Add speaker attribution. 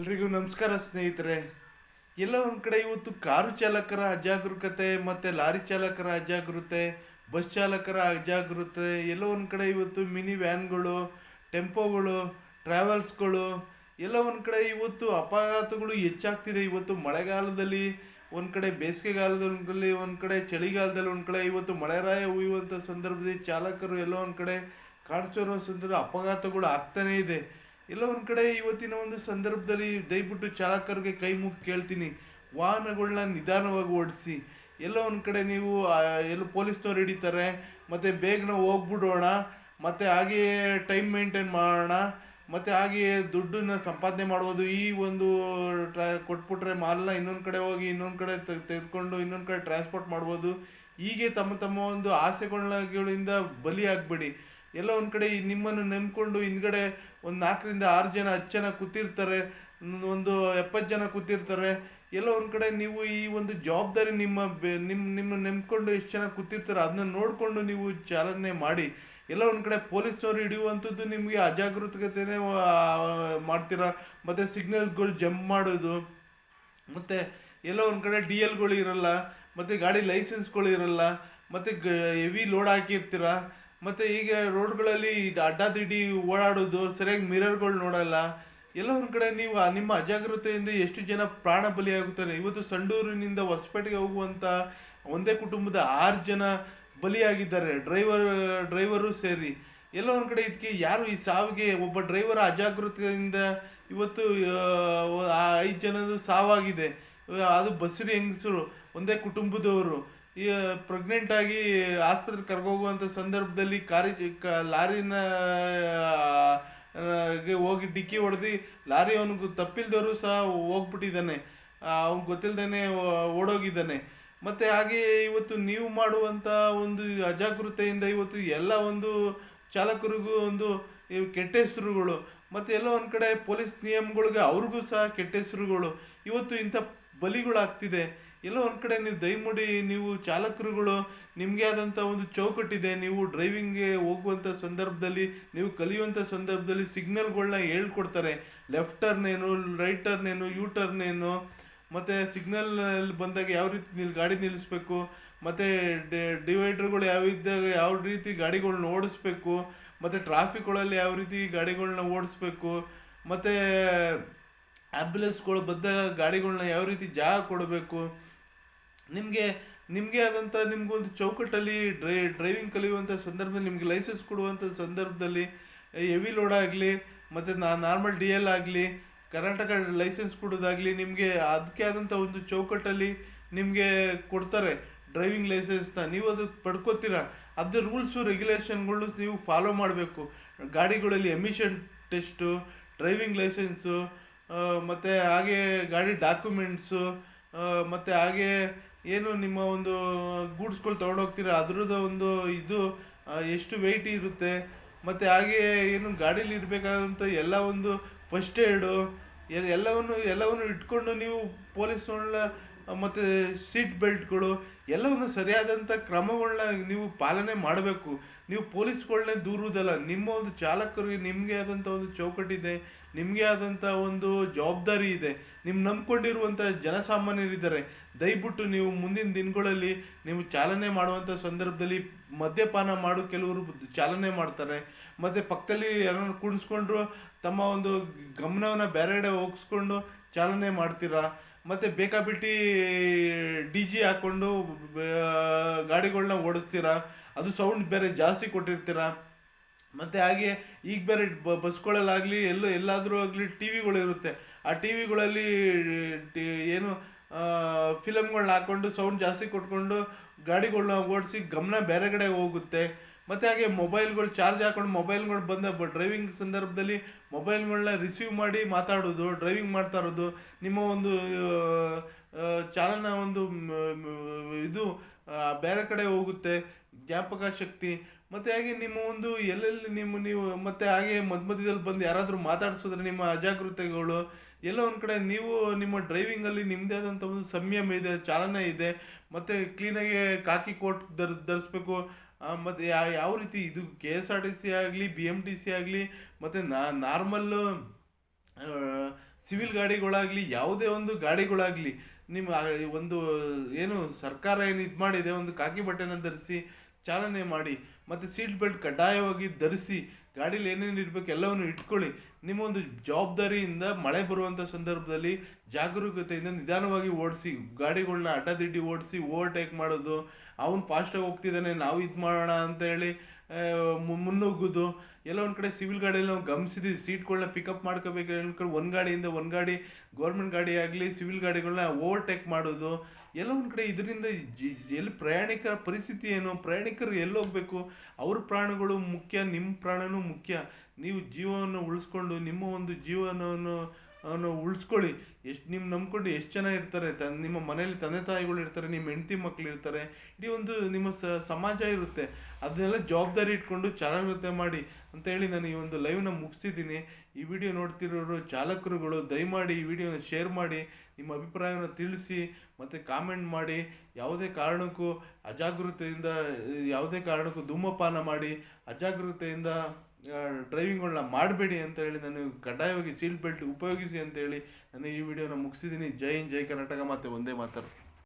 Speaker 1: ಎಲ್ರಿಗೂ ನಮಸ್ಕಾರ ಸ್ನೇಹಿತರೆ. ಎಲ್ಲ ಒಂದು ಕಡೆ ಇವತ್ತು ಕಾರು ಚಾಲಕರ ಅಜಾಗರೂಕತೆ ಮತ್ತು ಲಾರಿ ಚಾಲಕರ ಅಜಾಗರೂಕತೆ ಬಸ್ ಚಾಲಕರ ಅಜಾಗರೂಕತೆ ಎಲ್ಲ ಒಂದು ಕಡೆ ಇವತ್ತು ಮಿನಿ ವ್ಯಾನ್ಗಳು, ಟೆಂಪೋಗಳು, ಟ್ರಾವೆಲ್ಸ್ಗಳು, ಎಲ್ಲ ಒಂದು ಕಡೆ ಇವತ್ತು ಅಪಘಾತಗಳು ಹೆಚ್ಚಾಗ್ತಿದೆ. ಇವತ್ತು ಮಳೆಗಾಲದಲ್ಲಿ ಒಂದು ಕಡೆ ಬೇಸಿಗೆಗಾಲದಲ್ಲಿ ಒಂದು ಕಡೆ ಚಳಿಗಾಲದಲ್ಲಿ ಒಂದು ಕಡೆ ಇವತ್ತು ಮಳೆರಾಯ ಹುಯ್ಯುವಂಥ ಸಂದರ್ಭದಲ್ಲಿ ಚಾಲಕರು ಎಲ್ಲ ಒಂದು ಕಡೆ ಕಾಣಿಸಿರೋ ಸಂದರ್ಭ ಅಪಘಾತಗಳು ಆಗ್ತಾನೇ ಇದೆ. ಎಲ್ಲೋ ಒಂದು ಕಡೆ ಇವತ್ತಿನ ಒಂದು ಸಂದರ್ಭದಲ್ಲಿ ದಯವಿಟ್ಟು ಚಾಲಕರಿಗೆ ಕೈ ಮುಗಿ ಕೇಳ್ತೀನಿ. ವಾಹನಗಳನ್ನ ನಿಧಾನವಾಗಿ ಓಡಿಸಿ. ಎಲ್ಲ ಒಂದು ಕಡೆ ನೀವು ಎಲ್ಲ ಪೊಲೀಸ್ನವ್ರು ಹಿಡಿತಾರೆ, ಮತ್ತು ಬೇಗನ ಹೋಗ್ಬಿಡೋಣ, ಮತ್ತು ಹಾಗೆಯೇ ಟೈಮ್ ಮೇಂಟೈನ್ ಮಾಡೋಣ, ಮತ್ತು ಹಾಗೆಯೇ ದುಡ್ಡನ್ನ ಸಂಪಾದನೆ ಮಾಡ್ಬೋದು. ಈ ಒಂದು ಟ್ರಾ, ಕೊಟ್ಬಿಟ್ರೆ ಮಾಲ್ನ ಇನ್ನೊಂದು ಕಡೆ ಹೋಗಿ, ಇನ್ನೊಂದು ಕಡೆ ತೆಗ್- ತೆಗೆದುಕೊಂಡು ಇನ್ನೊಂದು ಕಡೆ ಟ್ರಾನ್ಸ್ಪೋರ್ಟ್ ಮಾಡ್ಬೋದು. ಹೀಗೆ ತಮ್ಮ ತಮ್ಮ ಒಂದು ಆಸೆಗಳಿಂದ ಬಲಿಯಾಗಬೇಡಿ. ಎಲ್ಲ ಒಂದು ಕಡೆ ನಿಮ್ಮನ್ನು ನೆಮ್ಕೊಂಡು ಹಿಂದ್ಗಡೆ ಒಂದು ನಾಲ್ಕರಿಂದ ಆರು ಜನ, ಹತ್ತು ಜನ ಕೂತಿರ್ತಾರೆ, ಒಂದು- ಎಪ್ಪತ್ತು ಜನ ಕೂತಿರ್ತಾರೆ. ಎಲ್ಲ ಒಂದು ಕಡೆ ನೀವು ಈ ಒಂದು ಜವಾಬ್ದಾರಿ ನಿಮ್ಮ ಬೆ- ನಿಮ್ಮ ನಿಮ್ಮ ನೆಮ್ಕೊಂಡು ಎಷ್ಟು ಜನ ಕೂತಿರ್ತಾರೆ ಅದನ್ನ ನೋಡಿಕೊಂಡು ನೀವು ಚಾಲನೆ ಮಾಡಿ. ಎಲ್ಲ ಒಂದು ಕಡೆ ಪೊಲೀಸ್ನವ್ರು ಹಿಡಿಯುವಂಥದ್ದು ನಿಮಗೆ ಅಜಾಗರೂಕತೆನೇ ಮಾಡ್ತೀರಾ? ಮತ್ತು ಸಿಗ್ನಲ್ಗಳು ಜಂಪ್ ಮಾಡೋದು. ಮತ್ತು ಎಲ್ಲೋ ಒಂದು ಕಡೆ ಡಿ ಎಲ್ಗಳು ಇರಲ್ಲ, ಮತ್ತು ಗಾಡಿ ಲೈಸೆನ್ಸ್ಗಳು ಇರಲ್ಲ, ಮತ್ತು ಹೆವಿ ಲೋಡ್ ಹಾಕಿರ್ತೀರ? ಮತ್ತು ಈಗ ರೋಡ್ಗಳಲ್ಲಿ ಅಡ್ಡಾದಿಡ್ಡಿ ಓಡಾಡೋದು, ಸರಿಯಾಗಿ ಮಿರರ್ಗಳು ನೋಡಲ್ಲ. ಎಲ್ಲ ಒಂದು ಕಡೆ ನೀವು ನಿಮ್ಮ ಅಜಾಗ್ರತೆಯಿಂದ ಎಷ್ಟು ಜನ ಪ್ರಾಣ ಬಲಿಯಾಗುತ್ತಾರೆ? ಇವತ್ತು ಸಂಡೂರಿನಿಂದ ಹೊಸಪೇಟೆಗೆ ಹೋಗುವಂಥ ಒಂದೇ ಕುಟುಂಬದ ಆರು ಜನ ಬಲಿಯಾಗಿದ್ದಾರೆ, ಡ್ರೈವರ್, ಡ್ರೈವರು ಸೇರಿ. ಎಲ್ಲ ಒಂದು ಕಡೆ ಇದಕ್ಕೆ ಯಾರು ಈ ಸಾವಿಗೆ ಒಬ್ಬ ಡ್ರೈವರ್ ಅಜಾಗ್ರತೆಯಿಂದ ಇವತ್ತು ಐದು ಜನದ ಸಾವಾಗಿದೆ. ಅದು ಬಸ್ರಿ ಹೆಂಗಸರು, ಒಂದೇ ಕುಟುಂಬದವರು. ಈ ಪ್ರೆಗ್ನೆಂಟ್ ಆಗಿ ಆಸ್ಪತ್ರೆಗೆ ಕರ್ಕೋಗುವಂಥ ಸಂದರ್ಭದಲ್ಲಿ ಕಾರಿ ಲಾರಿನ ಹೋಗಿ ಡಿಕ್ಕಿ ಹೊಡೆದು ಲಾರಿ ಅವನಿಗೆ ತಪ್ಪಿಲ್ದವರು ಸಹ ಹೋಗ್ಬಿಟ್ಟಿದ್ದಾನೆ. ಅವ್ನು ಗೊತ್ತಿಲ್ದೇನೆ ಓಡೋಗಿದ್ದಾನೆ. ಮತ್ತು ಹಾಗೆ ಇವತ್ತು ನೀವು ಮಾಡುವಂಥ ಒಂದು ಅಜಾಗೃತೆಯಿಂದ ಇವತ್ತು ಎಲ್ಲ ಒಂದು ಚಾಲಕರಿಗೂ ಒಂದು ಕೆಟ್ಟ ಹೆಸರುಗಳು ಮತ್ತು ಎಲ್ಲ ಒಂದು ಕಡೆ ಪೊಲೀಸ್ ನಿಯಮಗಳಿಗೆ ಅವ್ರಿಗೂ ಸಹ ಕೆಟ್ಟ ಹೆಸರುಗಳು ಇವತ್ತು ಇಂಥ ಬಲಿಗಳಾಗ್ತಿದೆ. ಎಲ್ಲೋ ಒಂದು ಕಡೆ ನೀವು ದಯಮಾಡಿ ನೀವು ಚಾಲಕರುಗಳು, ನಿಮಗೆ ಆದಂಥ ಒಂದು ಚೌಕಟ್ಟಿದೆ, ನೀವು ಡ್ರೈವಿಂಗ್ಗೆ ಹೋಗುವಂಥ ಸಂದರ್ಭದಲ್ಲಿ, ನೀವು ಕಲಿಯುವಂಥ ಸಂದರ್ಭದಲ್ಲಿ ಸಿಗ್ನಲ್ಗಳನ್ನ ಹೇಳ್ಕೊಡ್ತಾರೆ. ಲೆಫ್ಟ್ ಟರ್ನ್ ಏನು ರೈಟ್ ಟರ್ನ್ ಏನು ಯೂ ಟರ್ನ್ ಏನು, ಮತ್ತು ಸಿಗ್ನಲ್ ಬಂದಾಗ ಯಾವ ರೀತಿ ನಿಲ್, ಗಾಡಿ ನಿಲ್ಲಿಸ್ಬೇಕು, ಮತ್ತು ಡಿವೈಡರ್ಗಳು ಯಾವ ಇದ್ದಾಗ ಯಾವ ರೀತಿ ಗಾಡಿಗಳನ್ನ ಓಡಿಸ್ಬೇಕು, ಮತ್ತು ಟ್ರಾಫಿಕ್ಗಳಲ್ಲಿ ಯಾವ ರೀತಿ ಗಾಡಿಗಳನ್ನ ಓಡಿಸ್ಬೇಕು, ಮತ್ತು ಆ್ಯಂಬುಲೆನ್ಸ್ಗಳು ಬಂದಾಗ ಗಾಡಿಗಳನ್ನ ಯಾವ ರೀತಿ ಜಾಗ ಕೊಡಬೇಕು ನಿಮಗೆ ನಿಮಗೆ ಆದಂಥ ನಿಮಗೊಂದು ಚೌಕಟ್ಟಲ್ಲಿ ಡ್ರೈ ಡ್ರೈವಿಂಗ್ ಕಲಿಯುವಂಥ ಸಂದರ್ಭದಲ್ಲಿ ನಿಮಗೆ ಲೈಸೆನ್ಸ್ ಕೊಡುವಂಥ ಸಂದರ್ಭದಲ್ಲಿ ಎವಿ ಲೋಡ್ ಆಗಲಿ, ಮತ್ತು ನಾ ನಾರ್ಮಲ್ ಡಿ ಎಲ್ ಆಗಲಿ, ಕರ್ನಾಟಕ ಲೈಸೆನ್ಸ್ ಕೊಡೋದಾಗಲಿ, ನಿಮಗೆ ಅದಕ್ಕೆ ಆದಂಥ ಒಂದು ಚೌಕಟ್ಟಲ್ಲಿ ನಿಮಗೆ ಕೊಡ್ತಾರೆ ಡ್ರೈವಿಂಗ್ ಲೈಸೆನ್ಸ್ನ ನೀವು ಅದು ಪಡ್ಕೋತೀರ? ಅದು ರೂಲ್ಸು ರೆಗ್ಯುಲೇಷನ್ಗಳು ನೀವು ಫಾಲೋ ಮಾಡಬೇಕು. ಗಾಡಿಗಳಲ್ಲಿ ಎಮಿಷನ್ ಟೆಸ್ಟು ಡ್ರೈವಿಂಗ್ ಲೈಸೆನ್ಸು ಮತ್ತು ಹಾಗೆ ಗಾಡಿ ಡಾಕ್ಯುಮೆಂಟ್ಸು ಮತ್ತು ಹಾಗೆ ಏನು ನಿಮ್ಮ ಒಂದು ಗೂಡ್ಸ್ಗಳು ತೊಗೊಂಡೋಗ್ತೀರ? ಅದ್ರದ್ದು ಒಂದು ಇದು ಎಷ್ಟು ವೆಯ್ಟ್ ಇರುತ್ತೆ? ಮತ್ತು ಹಾಗೆ ಏನು ಗಾಡೀಲಿ ಇರಬೇಕಾದಂಥ ಎಲ್ಲ ಒಂದು ಫಸ್ಟ್ ಏಡು ಎಲ್ಲವನ್ನು ಎಲ್ಲವನ್ನು ಇಟ್ಕೊಂಡು ನೀವು ಪೊಲೀಸ್ಗಳನ್ನ ಮತ್ತು ಸೀಟ್ ಬೆಲ್ಟ್ಗಳು ಎಲ್ಲವನ್ನು ಸರಿಯಾದಂಥ ಕ್ರಮಗಳನ್ನ ನೀವು ಪಾಲನೆ ಮಾಡಬೇಕು. ನೀವು ಪೊಲೀಸ್ಗಳನ್ನೇ ದೂರುವುದಲ್ಲ ನಿಮ್ಮ ಒಂದು ಚಾಲಕರಿಗೆ ನಿಮಗೆ ಆದಂಥ ಒಂದು ಚೌಕಟ್ಟಿದೆ, ನಿಮಗೆ ಆದಂಥ ಒಂದು ಜವಾಬ್ದಾರಿ ಇದೆ ನಿಮ್ಮ ನಂಬ್ಕೊಂಡಿರುವಂಥ ಜನಸಾಮಾನ್ಯರಿದ್ದಾರೆ. ದಯವಿಟ್ಟು ನೀವು ಮುಂದಿನ ದಿನಗಳಲ್ಲಿ ನೀವು ಚಾಲನೆ ಮಾಡುವಂಥ ಸಂದರ್ಭದಲ್ಲಿ ಮದ್ಯಪಾನ ಮಾಡು, ಕೆಲವರು ಚಾಲನೆ ಮಾಡ್ತಾರೆ. ಮತ್ತು ಪಕ್ಕದಲ್ಲಿ ಯಾರನ್ನು ಕುಣಿಸ್ಕೊಂಡ್ರು, ತಮ್ಮ ಒಂದು ಗಮನವನ್ನು ಬೇರೆಡೆ ಹೋಗಿಸ್ಕೊಂಡು ಚಾಲನೆ ಮಾಡ್ತೀರಾ? ಮತ್ತು ಬೇಕಾಬಿಟ್ಟಿ ಡಿ ಜಿ ಹಾಕ್ಕೊಂಡು ಗಾಡಿಗಳನ್ನ ಓಡಿಸ್ತೀರಾ? ಅದು ಸೌಂಡ್ ಬೇರೆ ಜಾಸ್ತಿ ಕೊಟ್ಟಿರ್ತೀರಾ? ಮತ್ತು ಹಾಗೆ ಈಗ ಬೇರೆ ಬಸ್ಗಳಲ್ಲಾಗಲಿ, ಎಲ್ಲೋ ಎಲ್ಲಾದರೂ ಆಗಲಿ ಟಿ ವಿಗಳಿರುತ್ತೆ ಆ ಟಿ ವಿಗಳಲ್ಲಿ ಏನು ಫಿಲಮ್ಗಳನ್ನ ಹಾಕ್ಕೊಂಡು ಸೌಂಡ್ ಜಾಸ್ತಿ ಕೊಟ್ಕೊಂಡು ಗಾಡಿಗಳನ್ನ ಓಡಿಸಿ ಗಮನ ಬೇರೆ ಕಡೆ ಹೋಗುತ್ತೆ. ಮತ್ತು ಹಾಗೆ ಮೊಬೈಲ್ಗಳು ಚಾರ್ಜ್ ಹಾಕೊಂಡು ಮೊಬೈಲ್ಗಳು ಬಂದ ಡ್ರೈವಿಂಗ್ ಸಂದರ್ಭದಲ್ಲಿ ಮೊಬೈಲ್ಗಳನ್ನ ರಿಸೀವ್ ಮಾಡಿ ಮಾತಾಡೋದು ಡ್ರೈವಿಂಗ್ ಮಾಡ್ತಾ ಇರೋದು, ನಿಮ್ಮ ಒಂದು ಚಾಲನ ಒಂದು ಇದು ಬೇರೆ ಕಡೆ ಹೋಗುತ್ತೆ, ಜ್ಞಾಪಕ ಶಕ್ತಿ. ಮತ್ತು ಹಾಗೆ ನಿಮ್ಮ ಒಂದು ಎಲ್ಲೆಲ್ಲಿ ನಿಮ್ಮ, ನೀವು, ಮತ್ತು ಹಾಗೆ ಮಧ್ಯ ಮಧ್ಯದಲ್ಲಿ ಬಂದು ಯಾರಾದರೂ ಮಾತಾಡಿಸಿದ್ರೆ ನಿಮ್ಮ ಅಜಾಗೃತೆಗಳು, ಎಲ್ಲೋ ಒಂದು ಕಡೆ ನೀವು ನಿಮ್ಮ ಡ್ರೈವಿಂಗಲ್ಲಿ ನಿಮ್ಮದೇ ಆದಂಥ ಒಂದು ಸಂಯಮ ಇದೆ, ಚಾಲನೆ ಇದೆ, ಮತ್ತು ಕ್ಲೀನಾಗಿ ಕಾಕಿ ಕೋಟ್ ಧರ್ ಧರಿಸ್ಬೇಕು ಮತ್ತು ಯಾವ ರೀತಿ ಇದು K S R T C ಆಗಲಿ, ಬಿ ಎಂ ಟಿ ಸಿ ಆಗಲಿ, ಮತ್ತು ನಾ ನಾರ್ಮಲ್ಲು ಸಿವಿಲ್ ಗಾಡಿಗಳಾಗಲಿ, ಯಾವುದೇ ಒಂದು ಗಾಡಿಗಳಾಗಲಿ, ನಿಮ್ಮ ಒಂದು ಏನು ಸರ್ಕಾರ ಏನು ಇದು ಮಾಡಿದೆ, ಒಂದು ಕಾಕಿ ಬಟ್ಟೆನ ಧರಿಸಿ ಚಾಲನೆ ಮಾಡಿ ಮತ್ತು ಸೀಟ್ ಬೆಲ್ಟ್ ಕಡ್ಡಾಯವಾಗಿ ಧರಿಸಿ ಗಾಡೀಲಿ ಏನೇನು ಇರಬೇಕು ಎಲ್ಲವನ್ನು ಇಟ್ಕೊಳ್ಳಿ. ನಿಮ್ಮ ಒಂದು ಜವಾಬ್ದಾರಿಯಿಂದ ಮಳೆ ಬರುವಂಥ ಸಂದರ್ಭದಲ್ಲಿ ಜಾಗರೂಕತೆಯಿಂದ ನಿಧಾನವಾಗಿ ಓಡಿಸಿ ಗಾಡಿಗಳನ್ನ ಅಡ್ಡದಿಡ್ಡಿ ಓಡಿಸಿ, ಓವರ್ಟೇಕ್ ಮಾಡೋದು, ಅವನು ಫಾಸ್ಟಾಗಿ ಹೋಗ್ತಿದ್ದಾನೆ, ನಾವು ಇದು ಮಾಡೋಣ ಅಂತ ಹೇಳಿ ಮುನ್ನುಗ್ಗೋದು, ಎಲ್ಲ ಒಂದು ಕಡೆ ಸಿವಿಲ್ ಗಾಡಿಯಲ್ಲಿ ನಾವು ಗಮನಿಸಿದ್ವಿ ಸೀಟ್ಗಳನ್ನ ಪಿಕಪ್ ಮಾಡ್ಕೋಬೇಕು ಹೇಳ್ಕೊಂಡು ಒಂದು ಗಾಡಿಯಿಂದ ಒಂದು ಗಾಡಿ ಗೌರ್ಮೆಂಟ್ ಗಾಡಿ ಆಗಲಿ ಸಿವಿಲ್ ಗಾಡಿಗಳನ್ನ ಓವರ್ಟೇಕ್ ಮಾಡೋದು, ಎಲ್ಲ ಒಂದು ಕಡೆ ಇದರಿಂದ ಎಲ್ಲಿ ಪ್ರಯಾಣಿಕರ ಪರಿಸ್ಥಿತಿ ಏನು, ಪ್ರಯಾಣಿಕರು ಎಲ್ಲಿ ಹೋಗಬೇಕು, ಅವ್ರ ಪ್ರಾಣಗಳು ಮುಖ್ಯ ನಿಮ್ಮ ಪ್ರಾಣನೂ ಮುಖ್ಯ, ನೀವು ಜೀವವನ್ನು ಉಳಿಸ್ಕೊಂಡು, ನಿಮ್ಮ ಒಂದು ಜೀವನವನ್ನು ಅನ್ನು ಉಳಿಸ್ಕೊಳ್ಳಿ. ಎಷ್ಟು ನಿಮ್ಮ ನಂಬ್ಕೊಂಡು ಎಷ್ಟು ಜನ ಇರ್ತಾರೆ? ತ, ನಿಮ್ಮ ಮನೇಲಿ ತಂದೆ ತಾಯಿಗಳು ಇರ್ತಾರೆ, ನಿಮ್ಮ ಹೆಂಡತಿ ಮಕ್ಕಳು ಇರ್ತಾರೆ, ಇಡೀ ಒಂದು ನಿಮ್ಮ ಸಮಾಜ ಇರುತ್ತೆ. ಅದನ್ನೆಲ್ಲ ಜವಾಬ್ದಾರಿ ಇಟ್ಕೊಂಡು ಚಾಲಕೃತೆ ಮಾಡಿ ಅಂತ ಹೇಳಿ ನಾನು ಈ ಒಂದು ಲೈವ್ನ ಮುಗಿಸಿದ್ದೀನಿ. ಈ ವಿಡಿಯೋ ನೋಡ್ತಿರೋರು ಚಾಲಕರುಗಳು, ದಯಮಾಡಿ ಈ ವಿಡಿಯೋನ ಶೇರ್ ಮಾಡಿ, ನಿಮ್ಮ ಅಭಿಪ್ರಾಯವನ್ನು ತಿಳಿಸಿ, ಮತ್ತು ಕಾಮೆಂಟ್ ಮಾಡಿ, ಯಾವುದೇ ಕಾರಣಕ್ಕೂ ಅಜಾಗೃತೆಯಿಂದ, ಯಾವುದೇ ಕಾರಣಕ್ಕೂ ಧೂಮಪಾನ ಮಾಡಿ, ಅಜಾಗೃತೆಯಿಂದ ಡ್ರೈವಿಂಗ್ಗಳನ್ನ ಮಾಡಬೇಡಿ ಅಂತ ಹೇಳಿ ನಾನು ಕಡ್ಡಾಯವಾಗಿ ಸೀಟ್ ಬೆಲ್ಟ್ ಉಪಯೋಗಿಸಿ ಅಂತ ಹೇಳಿ ನಾನು ಈ ವಿಡಿಯೋನ ಮುಗಿಸಿದ್ದೀನಿ ಜೈ ಹಿಂದ್, ಜೈ ಕರ್ನಾಟಕ. ಮತ್ತೆ ಒಂದೇ ಮಾತಾಡ್ತೀನಿ